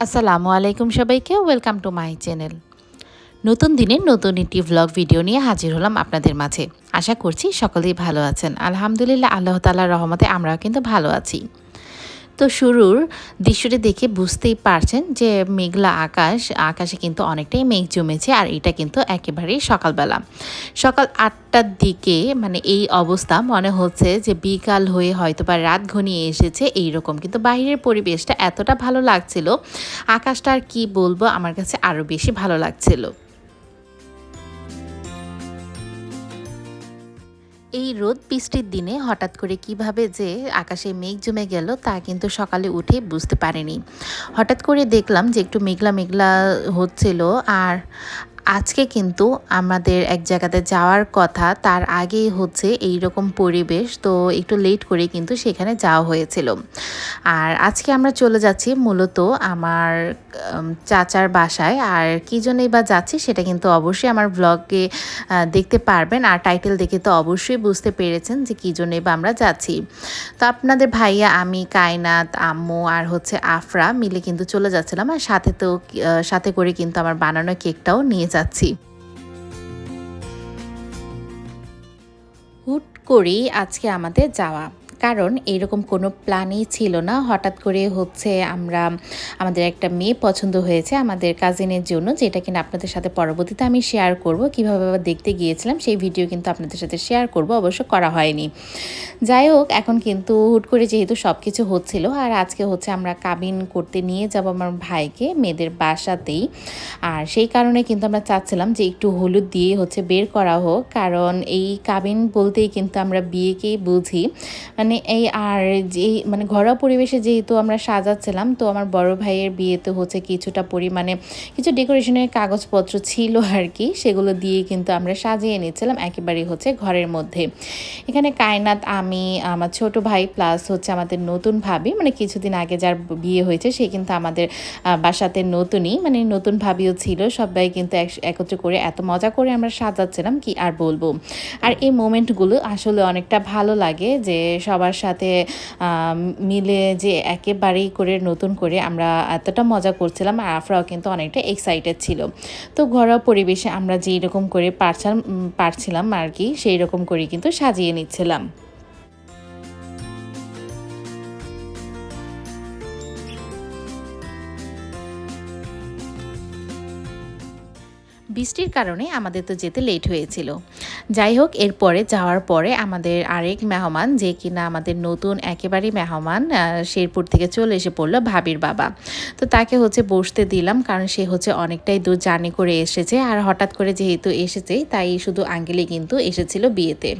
আসসালামু আলাইকুম সবাইকে ওয়েলকাম টু মাই চ্যানেল নতুন দিনের নতুন একটি ভ্লগ ভিডিও নিয়ে হাজির হলাম আপনাদের মাঝে। আশা করছি সকলেই ভালো আছেন। আলহামদুলিল্লাহ, আল্লাহ তালার রহমতে আমরাও কিন্তু ভালো আছি। তো শুরুর দৃশ্যটি দেখে বুঝতেই পারছেন যে মেঘলা আকাশ, আকাশে কিন্তু অনেকটাই মেঘ জমেছে আর এটা কিন্তু একেবারেই সকালবেলা। সকাল আটটার দিকে মানে এই অবস্থা, মনে হচ্ছে যে বিকাল হয়ে হয়তো বা রাত ঘনিয়ে এসেছে এই রকম কিন্তু বাইরের পরিবেশটা এতটা ভালো লাগছিল। আকাশটা আর কি বলব, আমার কাছে আরও বেশি ভালো লাগছিল। এই রোদ বৃষ্টির দিনে হঠাৎ করে কীভাবে যে আকাশে মেঘ জমে গেল তা কিন্তু সকালে উঠে বুঝতে পারিনি। হঠাৎ করে দেখলাম যে একটু মেঘলা মেঘলা হচ্ছিল আর আজকে কিন্তু আমাদের এক জায়গাতে যাওয়ার কথা, তার আগেই হচ্ছে এই রকম পরিবেশ, তো একটু লেট করে কিন্তু সেখানে যাওয়া হয়েছিল। আর আজকে আমরা চলে যাচ্ছি মূলত আমার চাচার বাসায়। আর কী জন্যই বা যাচ্ছি সেটা কিন্তু অবশ্যই আমার ব্লগে দেখতে পারবেন। আর টাইটেল দেখে তো অবশ্যই বুঝতে পেরেছেন যে কী জন্যই বা আমরা যাচ্ছি। তো আপনাদের ভাইয়া, আমি কায়নাত আম্মু আর হচ্ছে আফরা মিলে কিন্তু চলে যাচ্ছিলাম। আর সাথে তো সাথে করে কিন্তু আমার বানানো কেকটাও নিয়ে যাচ্ছি। হুট করেই আজকে আমাদের যাওয়া। কারণ এরকম কোনো প্ল্যানই ছিল না। হঠাৎ করে হচ্ছে আমরা, আমাদের একটা মেয়ে পছন্দ হয়েছে আমাদের কাজিনের জন্য, যেটা কিনা আপনাদের সাথে পরবর্তীতে আমি শেয়ার করব। কীভাবে দেখতে গিয়েছিলাম সেই ভিডিও কিন্তু আপনাদের সাথে শেয়ার করব, অবশ্য করা হয়নি। যাই হোক, এখন কিন্তু হুট করে যেহেতু সব কিছু হচ্ছিল, আর আজকে হচ্ছে আমরা কাবিন করতে নিয়ে যাব আমার ভাইকে মেয়েদের বাসাতেই। আর সেই কারণে কিন্তু আমরা চাচ্ছিলাম যে একটু হলুদ দিয়ে হচ্ছে বের করা হোক, কারণ এই কাবিন বলতেই কিন্তু আমরা বিয়েকেই বুঝি। মানে এই আর যে মানে ঘরোয়া পরিবেশে যেহেতু আমরা সাজাচ্ছিলাম, তো আমার বড় ভাইয়ের বিয়েতে হচ্ছে কিছুটা পরিমাণে কিছু ডেকোরেশনের কাগজপত্র ছিল আর কি, সেগুলো দিয়ে কিন্তু আমরা সাজিয়ে নিচ্ছিলাম, একেবারেই হচ্ছে ঘরের মধ্যে। এখানে কায়নাত, আমি, আমার ছোট ভাই প্লাস হচ্ছে আমাদের নতুন ভাবি মানে কিছুদিন আগে যার বিয়ে হয়েছে, সে কিন্তু আমাদের বাসাতে নতুনই মানে নতুন ভাবিও ছিল, সবাই কিন্তু একত্র করে এত মজা করে আমরা সাজাচ্ছিলাম, কি আর বলব? আর এই মোমেন্টগুলো আসলে অনেকটা ভালো লাগে যে সবার সাথে মিলে যে একেবারেই করে নতুন করে আমরা এতটা মজা করছিলাম, আর আফরাও কিন্তু অনেকটা এক্সাইটেড ছিল। তো ঘরোয়া পরিবেশে আমরা যেই রকম করে পারছিলাম পারছিলাম আর কি, সেই রকম করে কিন্তু সাজিয়ে নিচ্ছিলাম। বৃষ্টির কারণে আমাদের তো যেতে লেট হয়েছিল। যাই হোক, এরপরে যাওয়ার পরে আমাদের আরেক মেহমান, যে কিনা আমাদের নতুন একেবারেই মেহমান শেরপুর থেকে চলে এসে পড়ল ভাবির বাবা। তো তাকে হচ্ছে বসতে দিলাম, কারণ সে হচ্ছে অনেকটাই দূর জার্নি করে এসেছে। আর হঠাৎ করে যেহেতু এসেছে, তাই শুধু আঙ্গেলে কিন্তু এসেছিল বিয়েতে।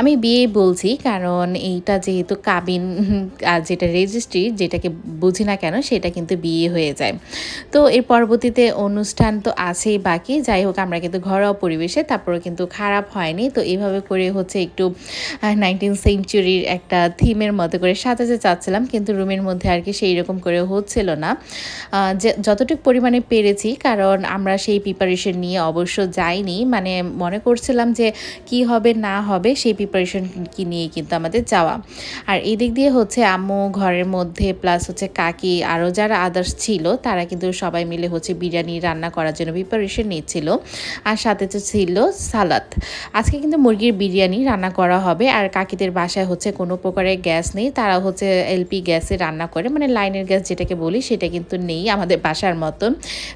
আমি বিয়ে বলছি, কারণ এইটা যেহেতু কাবিন আর যেটা রেজিস্ট্রি যেটাকে বুঝি না কেন, সেটা কিন্তু বিয়ে হয়ে যায়। তো এর পরবর্তীতে অনুষ্ঠান তো আছেই বাকি যাই হোক আমরা কিন্তু ঘরোয়া পরিবেশে তারপরে কিন্তু খারাপ হয়নি। তো এইভাবে করে হচ্ছে একটু নাইনটিন সেঞ্চুরির একটা থিমের মতো করে সাজাতে চাচ্ছিলাম, কিন্তু রুমের মধ্যে আর কি সেই রকম করে হচ্ছিল না। যে, যতটুকু পরিমাণে পেরেছি, কারণ আমরা সেই প্রিপারেশন নিয়ে অবশ্য যাইনি। মানে মনে করছিলাম যে, কি হবে, না হবে, সেই প্রিপারেশন কি নিয়ে কিন্তু আমাদের যাওয়া। আর এই দিক দিয়ে হচ্ছে আম্মু ঘরের মধ্যে প্লাস হচ্ছে কাকি, আরও যারা আদার্স ছিল, তারা কিন্তু সবাই মিলে হচ্ছে বিরিয়ানি রান্না করার জন্য প্রিপারেশন নিচ্ছিল আর সাথে তো ছিল সালাদ। আজকে কিন্তু মুরগির বিরিয়ানি রান্না করা হবে আর কাকিদের বাসায় হচ্ছে কোনো প্রকারের গ্যাস নেই। তারা হচ্ছে এলপি গ্যাসে রান্না করে মানে লাইনের গ্যাস যেটাকে বলি সেটা কিন্তু নেই আমাদের বাসার মতন।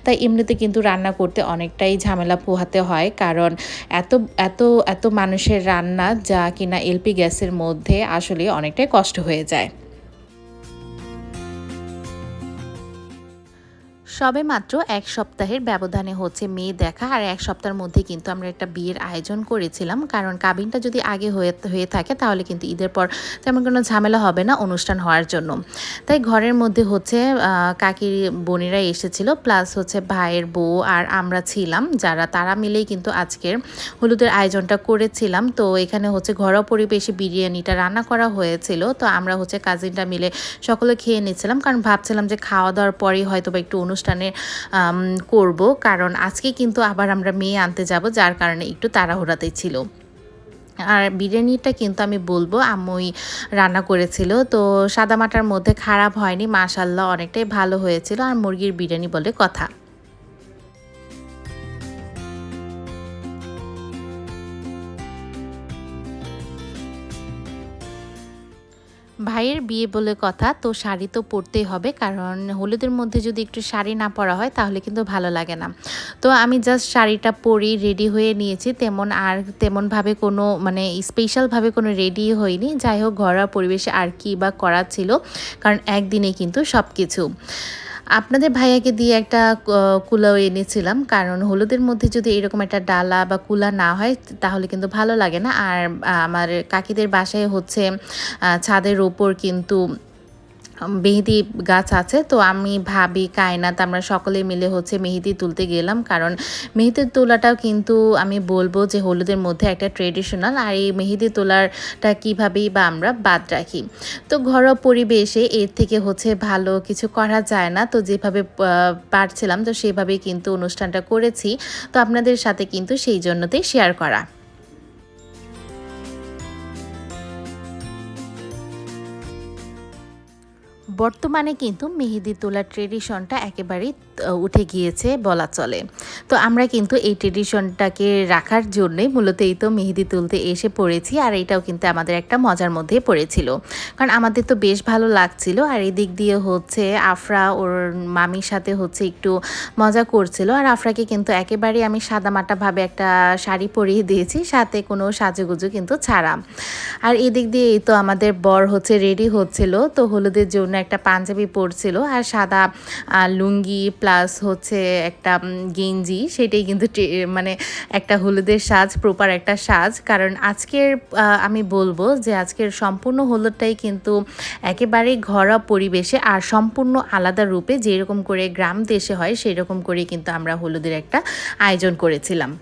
তাই এমনিতে কিন্তু রান্না করতে অনেকটাই ঝামেলা পোহাতে হয় কারণ এত এত এত মানুষের রান্না যা কিনা এলপি গ্যাসের মধ্যে আসলে অনেকটাই কষ্ট হয়ে যায়। সবে মাত্র এক সপ্তাহের ব্যবধানে হচ্ছে মেয়ে দেখা। আর এক সপ্তাহের মধ্যে কিন্তু আমরা একটা বিয়ের আয়োজন করেছিলাম। কারণ কাবিনটা যদি আগে হয়ে হয়ে থাকে তাহলে কিন্তু ঈদের পর তেমন কোনো ঝামেলা হবে না অনুষ্ঠান হওয়ার জন্য। তাই ঘরের মধ্যে হচ্ছে কাকির বোনেরা এসেছিল। প্লাস হচ্ছে ভাইয়ের বউ আর আমরা ছিলাম যারা। তারা মিলেই কিন্তু আজকের হলুদের আয়োজনটা করেছিলাম। তো এখানে হচ্ছে ঘরোয়া পরিবেশে বিরিয়ানিটা রান্না করা হয়েছিল। তো আমরা হচ্ছে কাজিনটা মিলে সকলে খেয়ে নিচ্ছিলাম কারণ ভাবছিলাম যে খাওয়া দাওয়ার পরেই হয়তো বা একটু অনুষ্ঠান অনুষ্ঠানে করব। কারণ আজকে কিন্তু আবার আমরা মেয়ে আনতে যাব, যার কারণে একটু তাড়াহুড়াতে ছিল। আর বিরিয়ানিটা কিন্তু আমি বলব, আম্মুই রান্না করেছিল। তো সাদামাটার মধ্যে খারাপ হয়নি মাশাল্লাহ অনেকটাই ভালো হয়েছিল। আর মুরগির বিরিয়ানি বলে কথা। ভাইয়ের বিয়ে বলে কথা, তো শাড়ি তো পরতেই হবে, কারণ হলুদের মধ্যে যদি একটু শাড়ি না পরা হয়, তাহলে কিন্তু ভালো লাগে না। তো আমি জাস্ট শাড়িটা পরি রেডি হয়ে নিয়েছি, তেমন আর তেমনভাবে কোনো মানে স্পেশালভাবে কোনো রেডি হয়নি। যাই হোক, ঘরোয়া পরিবেশে আর কি বা করা ছিল, কারণ একদিনে কিন্তু সব কিছু আপনাদের ভাইয়াকে দিয়ে একটা কুলাও এনেছিলাম। কারণ হলুদের মধ্যে যদি এরকম একটা ডালা বা কুলা না হয়, তাহলে কিন্তু ভালো লাগে না। আর আমার কাকিদের বাসায় হচ্ছে ছাদের ওপর কিন্তু মেহেদি গাছ আছে। তো আমি ভাবি কায়নাত আমরা সকলে মিলে হচ্ছে মেহেদি তুলতে গেলাম। কারণ মেহেদি তোলাটাও কিন্তু আমি বলব যে হলুদের মধ্যে একটা ট্রেডিশনাল আর এই মেহেদি তোলারটা কীভাবেই বা আমরা বাদ রাখি। তো ঘরোয়া পরিবেশে এর থেকে হচ্ছে ভালো কিছু করা যায় না। তো যেভাবে পারছিলাম, তো সেভাবেই কিন্তু অনুষ্ঠানটা করেছি। তো আপনাদের সাথে কিন্তু সেই জন্যতেই শেয়ার করা। বর্তমানে কিন্তু মেহেদি তোলার ট্রেডিশনটা একেবারেই উঠে গিয়েছে বলা চলে। তো আমরা কিন্তু এই ট্রেডিশনটাকে রাখার জন্যই মূলত এই তো মেহেদি তুলতে এসে পড়েছি আর এটাও কিন্তু আমাদের একটা মজার মধ্যে পড়েছিল। কারণ আমাদের তো বেশ ভালো লাগছিল আর এই দিক দিয়ে হচ্ছে আফরা ওর মামির সাথে হচ্ছে একটু মজা করছিল আর আফরাকে কিন্তু একেবারে আমি সাদামাটাভাবে একটা শাড়ি পরিয়ে দিয়েছি, সাথে কোনো সাজুগুজু কিন্তু ছাড়া। আর এদিক দিয়ে এই তো আমাদের বর হচ্ছে রেডি হচ্ছিল তো হলুদের জন্য একটা পাঞ্জাবি পরছিল আর সাদা লুঙ্গি প্লাস হচ্ছে একটা গেঞ্জি, সেটাই কিন্তু মানে একটা হলুদের সাজ প্রপার একটা সাজ। কারণ আজকের আমি বলব যে আজকের সম্পূর্ণ হলুদটাই কিন্তু একেবারেই ঘরোয়া পরিবেশে আর সম্পূর্ণ আলাদা রূপে যেরকম করে গ্রাম দেশে হয় সেই রকম করে কিন্তু আমরা হলুদের একটা আয়োজন করেছিলাম।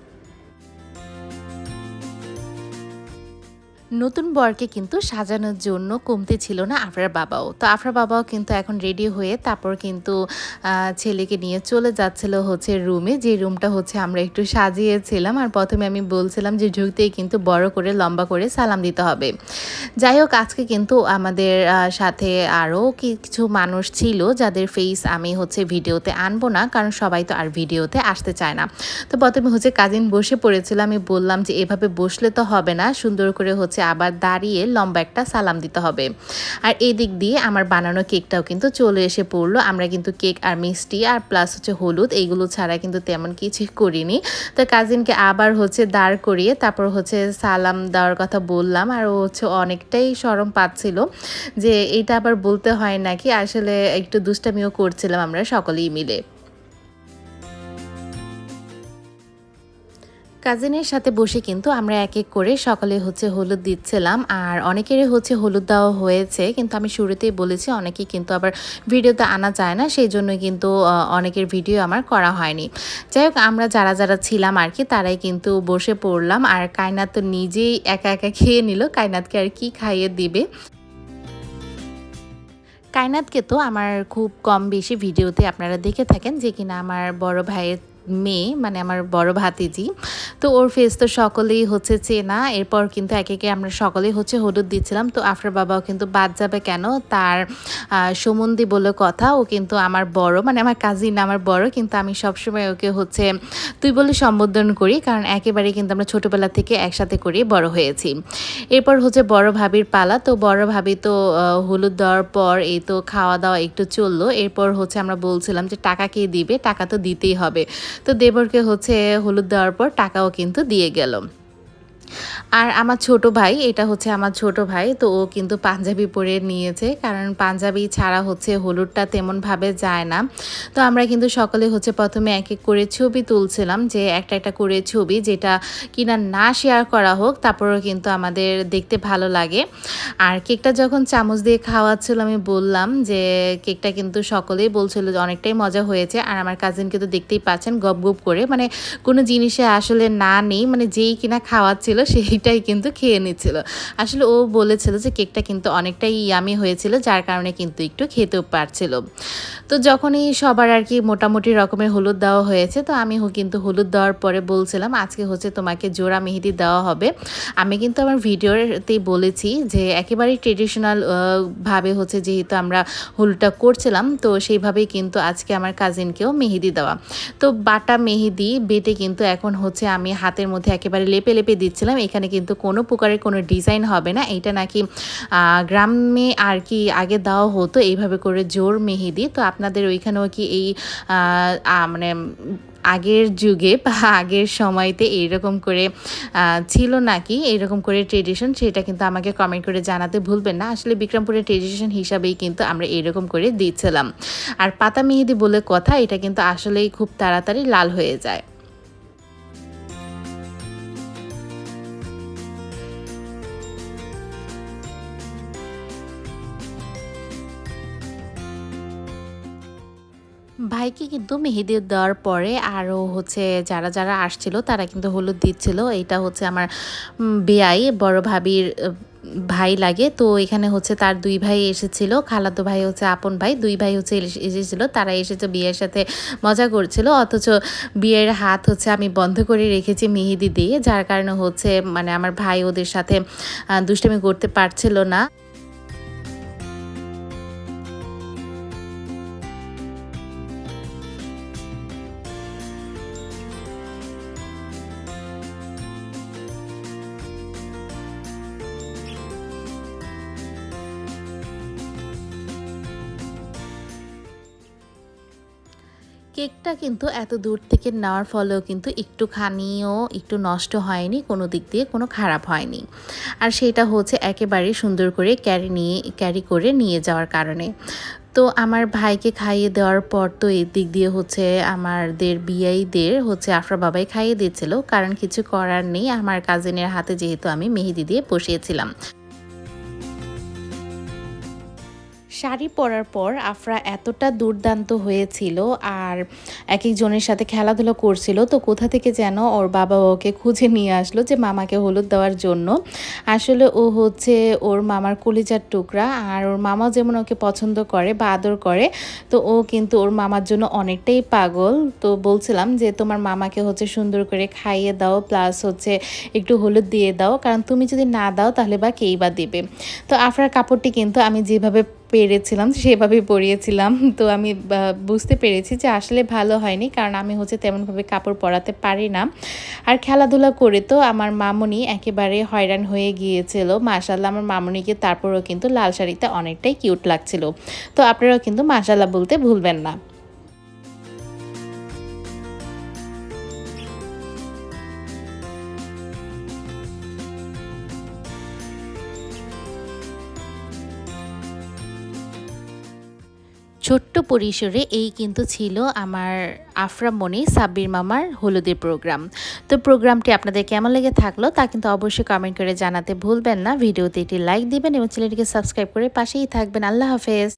নতুন বরকে কিন্তু সাজানোর জন্য কমতে ছিল না আফরার বাবাও। তো আফরার বাবাও কিন্তু এখন রেডি হয়ে তারপর কিন্তু ছেলেকে নিয়ে চলে যাচ্ছিল হচ্ছে রুমে যে রুমটা হচ্ছে আমরা একটু সাজিয়েছিলাম আর প্রথমে আমি বলছিলাম যে ঢুকতেই কিন্তু বড় করে, লম্বা করে সালাম দিতে হবে। যাই হোক, আজকে কিন্তু আমাদের সাথে আরও কিছু মানুষ ছিল যাদের ফেস আমি হচ্ছে ভিডিওতে আনব না, কারণ সবাই তো আর ভিডিওতে আসতে চায় না। তো প্রথমে হচ্ছে কাজিন বসে পড়েছিল। আমি বললাম যে এভাবে বসলে তো হবে না, সুন্দর করে হচ্ছে হচ্ছে আবার দাঁড়িয়ে লম্বা একটা সালাম দিতে হবে। আর এই দিক দিয়ে আমার বানানো কেকটাও কিন্তু চলে এসে পড়ল। আমরা কিন্তু কেক আর মিষ্টি আর প্লাস হচ্ছে হলুদ, এইগুলো ছাড়া কিন্তু তেমন কিছুই করিনি। তো কাজিনকে আবার হচ্ছে দাঁড় করিয়ে তারপর হচ্ছে সালাম দেওয়ার কথা বললাম। আর ও হচ্ছে অনেকটাই সরম পাচ্ছিল যে এটা আবার বলতে হয় নাকি? আসলে একটু দুষ্টামিও করছিলাম আমরা সকলেই মিলে। কাজিনের সাথে বসে কিন্তু আমরা এক এক করে সকালে হচ্ছে হলুদ দিচ্ছিলাম, আর অনেকেরই হচ্ছে হলুদ দেওয়া হয়েছে, কিন্তু আমি শুরুতেই বলেছি অনেকে কিন্তু আবার ভিডিওতে আনা যায় না, সেই জন্য কিন্তু অনেকের ভিডিও আমার করা হয়নি। যাই হোক, আমরা যারা যারা ছিলাম আর কি, তারাই কিন্তু বসে পড়লাম, আর কায়নাত তো নিজেই একা একা খেয়ে নিল কায়নাতকে আর কি খাইয়ে দিবে। কায়নাতকে তো আমার খুব কম বেশি ভিডিওতে আপনারা দেখে থাকেন, যে কিনা আমার বড় ভাইয়ের মেয়ে মানে আমার বড় ভাতিজি। তো ওর ফেস তো সকলেই হচ্ছে চেনা। এরপর কিন্তু একে একে আমরা সকলেই হচ্ছে হলুদ দিচ্ছিলাম। তো আফরার বাবাও কিন্তু বাদ যাবে কেন? তার সুমন্দি বলে কথা। ও কিন্তু আমার বড় মানে আমার কাজিন আমার বড়। কিন্তু আমি সবসময় ওকে হচ্ছে, তুই বলে সম্বোধন করি। কারণ একেবারে কিন্তু আমরা ছোটোবেলা থেকে একসাথে করে বড় হয়েছি। এরপর হচ্ছে বড় ভাবির পালা। তো বড় ভাবি তো হলুদ দেওয়ার পর এই তো খাওয়া দাওয়া একটু চলল। এরপর হচ্ছে আমরা বলছিলাম যে, টাকা কে দিবে? টাকা তো দিতেই হবে। তো দেবরকে হচ্ছে হলুদ দেওয়ার পর টাকাও কিন্তু দিয়ে গেল। আর আমার ছোট ভাই, এটা হচ্ছে আমার ছোট ভাই, তো ও কিন্তু পাঞ্জাবি পরে নিয়েছে। কারণ পাঞ্জাবি ছাড়া হচ্ছে হলুদটা তেমনভাবে যায় না। তো আমরা কিন্তু সকলে হচ্ছে প্রথমে এক এক করে ছবি তুলছিলাম যে একটা একটা করে ছবি যেটা কিনা না শেয়ার করা হোক, তারপরেও কিন্তু আমাদের দেখতে ভালো লাগে। আর কেকটা যখন চামচ দিয়ে খাওয়াচ্ছিল, আমি বললাম যে কেকটা কিন্তু সকলেই বলছিল যে অনেকটাই মজা হয়েছে। আর আমার কাজিন কিন্তু দেখতেই পাচ্ছেন, গপ গপ করে। মানে কোনো জিনিসে আসলে না নেই মানে যেই কিনা খাওয়াচ্ছিল সেইটাই কিন্তু খেয়ে নিচ্ছিল। আসলে ও বলেছিল যে কেকটা কিন্তু অনেকটাই ইয়ামি হয়েছিল, যার কারণে কিন্তু একটু খেতেও পারছিল। তো যখনই সবার আর কি মোটামুটি রকমের হলুদ দেওয়া হয়েছে, তো আমি কিন্তু হলুদ দেওয়ার পরে বলছিলাম, আজকে হচ্ছে তোমাকে জোড়া মেহেদি দেওয়া হবে। আমি কিন্তু আমার ভিডিওতেই বলেছি যে একেবারেই ট্রেডিশনাল ভাবে হচ্ছে যেহেতু আমরা হলুদটা করছিলাম, তো সেইভাবেই কিন্তু আজকে আমার কাজিনকেও মেহেদি দেওয়া। তো বাটা মেহেদি বেটে কিন্তু এখন হচ্ছে আমি হাতের মধ্যে একেবারে লেপে লেপে দিচ্ছিলাম, এখানে কিন্তু কোনো প্রকারের কোনো ডিজাইন হবে না। এটা নাকি গ্রামে আর কি আগে দেওয়া হতো এইভাবে করে জোর মেহেদি। তো আপনাদের ওইখানেও কি এই মানে আগের যুগে বা আগের সময়তে এইরকম করে ছিল নাকি এইরকম করে ট্রেডিশন সেটা কিন্তু আমাকে কমেন্ট করে জানাতে ভুলবেন না। আসলে বিক্রমপুরের ট্রেডিশন হিসাবেই কিন্তু আমরা এরকম করে দিচ্ছিলাম। আর পাতা মেহেদি বলে কথা, এটা কিন্তু আসলেই খুব তাড়াতাড়ি লাল হয়ে যায়। ভাইকে কিন্তু মেহেদি দেওয়ার পরে আরও হচ্ছে যারা যারা আসছিল, তারা কিন্তু হলুদ দিচ্ছিল। এটা হচ্ছে আমার বেয়াই, বড় ভাবির ভাই লাগে। তো এখানে হচ্ছে তার দুই ভাই এসেছিল, খালাতো ভাই হচ্ছে আপন ভাই, দুই ভাই হচ্ছে এসে- এসেছিল। তারা এসেছে বিয়ের সাথে মজা করছিল, অথচ বিয়ের হাত হচ্ছে আমি বন্ধ করে রেখেছি মেহেদি দিয়ে, যার কারণে হচ্ছে মানে আমার ভাই ওদের সাথে দুষ্টামি করতে পারছিল না। কেকটা কিন্তু এত দূর থেকে নেওয়ার ফলেও কিন্তু একটুখানিও একটু নষ্ট হয়নি, কোনো দিক দিয়ে কোনো খারাপ হয়নি। আর সেটা হচ্ছে একেবারে সুন্দর করে ক্যারি নিয়ে, ক্যারি করে নিয়ে যাওয়ার কারণে। তো আমার ভাইকে খাইয়ে দেওয়ার পর তো এই দিক দিয়ে হচ্ছে আমাদের বিয়াইদের হচ্ছে আফরা বাবাই খাইয়ে দিয়েছিল কারণ কিছু করার নেই। আমার কাজিনের হাতে যেহেতু আমি মেহেদি দিয়ে বসিয়েছিলাম। শাড়ি পরার পর আফরা এতটা দুর্দান্ত হয়েছিল আর এক একজনের সাথে খেলাধুলা করছিল, তো কোথা থেকে যেন ওর বাবা ওকে খুঁজে নিয়ে আসলো যে মামাকে হলুদ দেওয়ার জন্য। আসলে ও হচ্ছে ওর মামার কলিজার টুকরা আর ওর মামা যেমন ওকে পছন্দ করে বা আদর করে, তো ও কিন্তু ওর মামার জন্য অনেকটাই পাগল। তো বলছিলাম যে তোমার মামাকে হচ্ছে সুন্দর করে খাইয়ে দাও প্লাস হচ্ছে একটু হলুদ দিয়ে দাও, কারণ তুমি যদি না দাও তাহলে বা কেই বা দেবে? তো আফরার কাপড়টি কিন্তু আমি যেভাবে পেরেছিলাম সেভাবে পরিয়েছিলাম তো আমি বুঝতে পেরেছি যে আসলে ভালো হয়নি, কারণ আমি হচ্ছে তেমনভাবে কাপড় পরাতে পারি না। আর খেলাধুলা করে তো আমার মামনি একেবারে হয়রান হয়ে গিয়েছিল। মাশাল্লাহ আমার মামনিকে তারপরেও কিন্তু লাল শাড়িতে অনেকটাই কিউট লাগছিল। তো আপনারাও কিন্তু মাশাল্লাহ বলতে ভুলবেন না। ছোট্ট পরিসরে এই কিন্তু ছিল আমার আফরা মনি, সাব্বির মামার হলুদের প্রোগ্রাম তো প্রোগ্রামটি আপনাদের কেমন লেগে থাকল তা কিন্তু অবশ্যই কমেন্ট করে জানাতে ভুলবেন না। ভিডিওতে একটি লাইক দিবেন এবং চ্যানেলটিকে সাবস্ক্রাইব করে পাশেই থাকবেন। আল্লাহ হাফেজ।